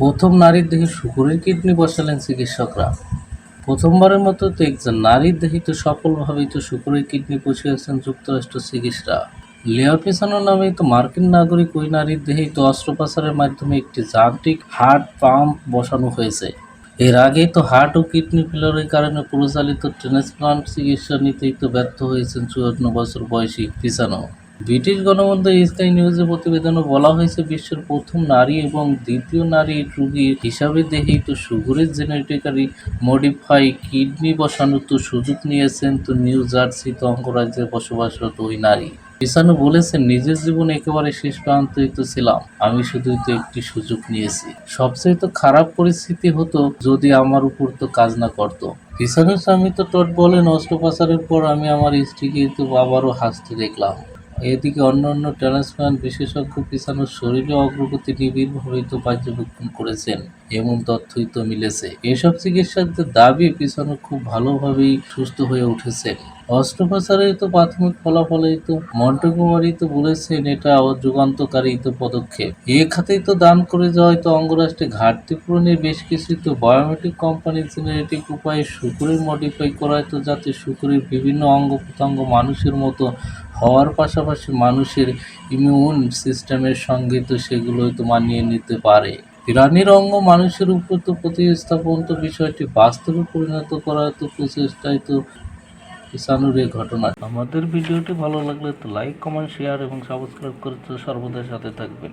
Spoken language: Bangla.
প্রথম নারীর দেহে শুকুরের কিডনি বসালেন চিকিৎসকরা। প্রথমবারের মতো তো একজন নারীর দেহে তো সফলভাবেই তো শুকুরের কিডনি বসিয়েছেন যুক্তরাষ্ট্র চিকিৎসা। লেয়ার পেছানো নামে তো মার্কিন নাগরিক ওই নারীর দেহেই তো অস্ত্রোপচারের মাধ্যমে একটি যান্ত্রিক হার্ট পাম্প বসানো হয়েছে। এর আগেই তো হার্ট ও কিডনি ফেলারের কারণে পরিচালিত ট্রান্সপ্লান্ট চিকিৎসা নিতেই তো ব্যর্থ হয়েছেন চুয়ান্ন বছর বয়সী পিসানো ব্রিটিশ গণমাধ্যম স্কাই নিউজের প্রতিবেদনে বলা হয়েছে, বিশ্বের প্রথম নারী এবং দ্বিতীয় নারী রোগীর হিসাবে দেহেই তো সুগারের জেনেটিক্যালি মডিফাই কিডনি বসানোর তো সুযোগ নিয়েছেন তো নিউ জার্সিতে অঙ্গরাজ্যে বসবাসরত ওই নারী। পিসানো বলেছেন, নিজের জীবনে একেবারে শেষ প্রান্তেই তো ছিলাম। আমি শুধুই তো একটি সুযোগ নিয়েছি। সবচেয়ে তো খারাপ পরিস্থিতি হতো যদি আমার উপর তো কাজ না করতো। পিসানোর স্বামী তো টট বলেন, অস্ত্রোপচারের পর আমি আমার স্ত্রীকে তো আবারও হাসতে দেখলাম। এদিকে অন্যান্য ট্রান্সপ্লান্ট বিশেষজ্ঞ পিছানোর শরীরে অগ্রগতি নিবিড়ভাবে পর্যবেক্ষণ করেছেন। এমন তথ্যই তো মিলেছে। এসব চিকিৎসকদের দাবি, পিছানো খুব ভালোভাবেই সুস্থ হয়ে উঠেছেন। অস্ত্রোপচারের তো প্রাথমিক ফলাফলেই তো মন্টকুমারী তো বলেছেন, এটা যুগান্তকারী তো পদক্ষেপ। এ খাতেই তো দান করে যাওয়ায় তো অঙ্গরাষ্ট্রে ঘাটতি পূরণের বেশ কিছু তো বায়োমেট্রিক কোম্পানি জেনেটিক উপায়ে শুকুরের মডিফাই করায় তো যাতে শুকুরের বিভিন্ন অঙ্গ প্রত্যঙ্গ মানুষের মতো হওয়ার পাশাপাশি মানুষের ইমিউন সিস্টেমের সঙ্গে তো সেগুলো তো মানিয়ে নিতে পারে। প্রাণীর অঙ্গ মানুষের উপর তো প্রতিস্থাপন তো বিষয়টি বাস্তবে পরিণত করার তো প্রচেষ্টায় তো সানুর এই ঘটনা। আমাদের ভিডিওটি ভালো লাগলে তো লাইক কমেন্ট শেয়ার এবং সাবস্ক্রাইব করতে সর্বদা সাথে থাকবেন।